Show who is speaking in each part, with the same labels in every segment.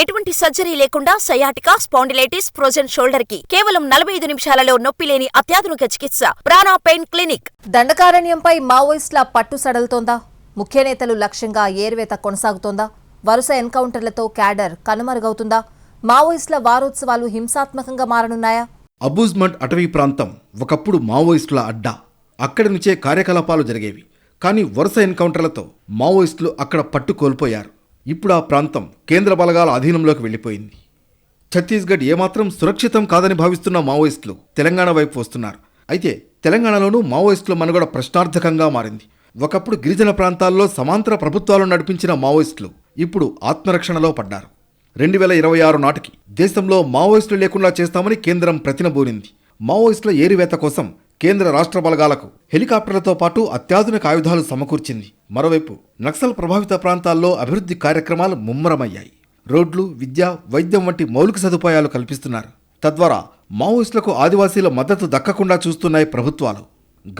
Speaker 1: ఎటువంటి సర్జరీ లేకుండా sciatica spondylitis frozen షోల్డర్కి కేవలం నలభై ఐదు నిమిషాలలో నొప్పి లేని అత్యాధునిక చికిత్స ప్రాణా పెయిన్ క్లినిక్.
Speaker 2: దండకారణ్యంపై మావోయిస్టుల పట్టు సడలుతోందా? ముఖ్య నేతలు లక్ష్యంగా ఏరువేత కొనసాగుతోందా? వరుస ఎన్కౌంటర్లతో క్యాడర్ కనుమరుగవుతుందా? మావోయిస్టుల వారోత్సవాలు హింసాత్మకంగా మారనున్నాయా?
Speaker 3: అబూజ్మంట్ అటవీ ప్రాంతం ఒకప్పుడు మావోయిస్టుల అడ్డా. అక్కడి నుంచే కార్యకలాపాలు జరిగేవి. కానీ వరుస ఎన్కౌంటర్లతో మావోయిస్టులు అక్కడ పట్టు కోల్పోయారు ఇప్పుడు ఆ ప్రాంతం కేంద్ర బలగాల అధీనంలోకి వెళ్ళిపోయింది. ఛత్తీస్గఢ్ ఏమాత్రం సురక్షితం కాదని భావిస్తున్న మావోయిస్టులు తెలంగాణ వైపు వస్తున్నారు. అయితే తెలంగాణలోనూ మావోయిస్టుల మనుగడ ప్రశ్నార్థకంగా మారింది. ఒకప్పుడు గిరిజన ప్రాంతాల్లో సమాంతర ప్రభుత్వాలు నడిపించిన మావోయిస్టులు ఇప్పుడు ఆత్మరక్షణలో పడ్డారు. రెండు వేల ఇరవై ఆరు నాటికి దేశంలో మావోయిస్టులు లేకుండా చేస్తామని కేంద్రం ప్రతినబూరింది మావోయిస్టుల ఏరివేత కోసం కేంద్ర రాష్ట్ర బలగాలకు హెలికాప్టర్లతో పాటు అత్యాధునిక ఆయుధాలు సమకూర్చింది. మరోవైపు నక్సల్ ప్రభావిత ప్రాంతాల్లో అభివృద్ధి కార్యక్రమాలు ముమ్మరమయ్యాయి. రోడ్లు విద్య వైద్యం వంటి మౌలిక సదుపాయాలు కల్పిస్తున్నారు. తద్వారా మావోయిస్టులకు ఆదివాసీల మద్దతు దక్కకుండా చూస్తున్నాయి ప్రభుత్వాలు.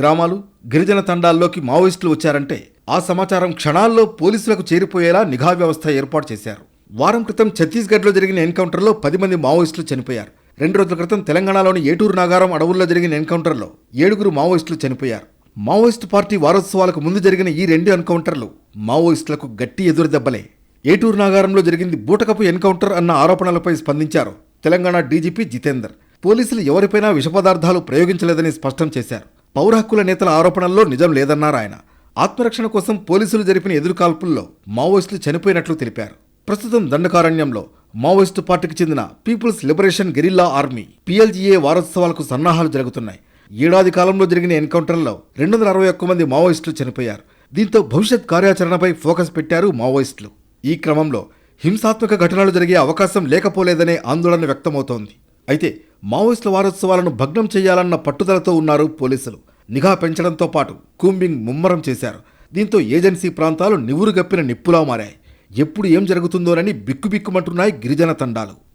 Speaker 3: గ్రామాలు గిరిజన తండాల్లోకి మావోయిస్టులు వచ్చారంటే ఆ సమాచారం క్షణాల్లో పోలీసులకు చేరిపోయేలా నిఘా వ్యవస్థ ఏర్పాటు చేశారు. వారం క్రితం ఛత్తీస్గఢ్లో జరిగిన ఎన్కౌంటర్లో పది మంది మావోయిస్టులు చనిపోయారు. రెండు రోజుల క్రితం తెలంగాణలోని ఏటూరు నాగారం అడవుల్లో జరిగిన ఎన్కౌంటర్లో ఏడుగురు మావోయిస్టులు చనిపోయారు. మావోయిస్టు పార్టీ వారోత్సవాలకు ముందు జరిగిన ఈ రెండు ఎన్కౌంటర్లు మావోయిస్టులకు గట్టి ఎదురు దెబ్బలే. ఏటూరు నాగారంలో జరిగింది బూటకపు ఎన్కౌంటర్ అన్న ఆరోపణలపై స్పందించారు తెలంగాణ డీజీపీ జితేందర్. పోలీసులు ఎవరిపైనా విషపదార్థాలు ప్రయోగించలేదని స్పష్టం చేశారు. పౌర హక్కుల నేతల ఆరోపణల్లో నిజం లేదన్నారు ఆయన. ఆత్మరక్షణ కోసం పోలీసులు జరిపిన ఎదురుకాల్పుల్లో మావోయిస్టులు చనిపోయినట్లు తెలిపారు. ప్రస్తుతం దండకారణ్యంలో మావోయిస్టు పార్టీకి చెందిన people's liberation guerrilla army PLGA వారోత్సవాలకు సన్నాహాలు జరుగుతున్నాయి. ఏడాది కాలంలో జరిగిన ఎన్కౌంటర్లో రెండు వందల అరవై ఒక్క మంది మావోయిస్టులు చనిపోయారు. దీంతో భవిష్యత్ కార్యాచరణపై ఫోకస్ పెట్టారు మావోయిస్టులు. ఈ క్రమంలో హింసాత్మక ఘటనలు జరిగే అవకాశం లేకపోలేదనే ఆందోళన వ్యక్తమవుతోంది. అయితే మావోయిస్టుల వారోత్సవాలను భగ్నం చేయాలన్న పట్టుదలతో ఉన్నారు పోలీసులు. నిఘా పెంచడంతో పాటు కూంబింగ్ ముమ్మరం చేశారు. దీంతో ఏజెన్సీ ప్రాంతాలు నివురుగప్పిన నిప్పులా మారాయి. ఎప్పుడు ఏం జరుగుతుందోనని బిక్కుబిక్కుమంటున్నాయి గిరిజన తండాలు.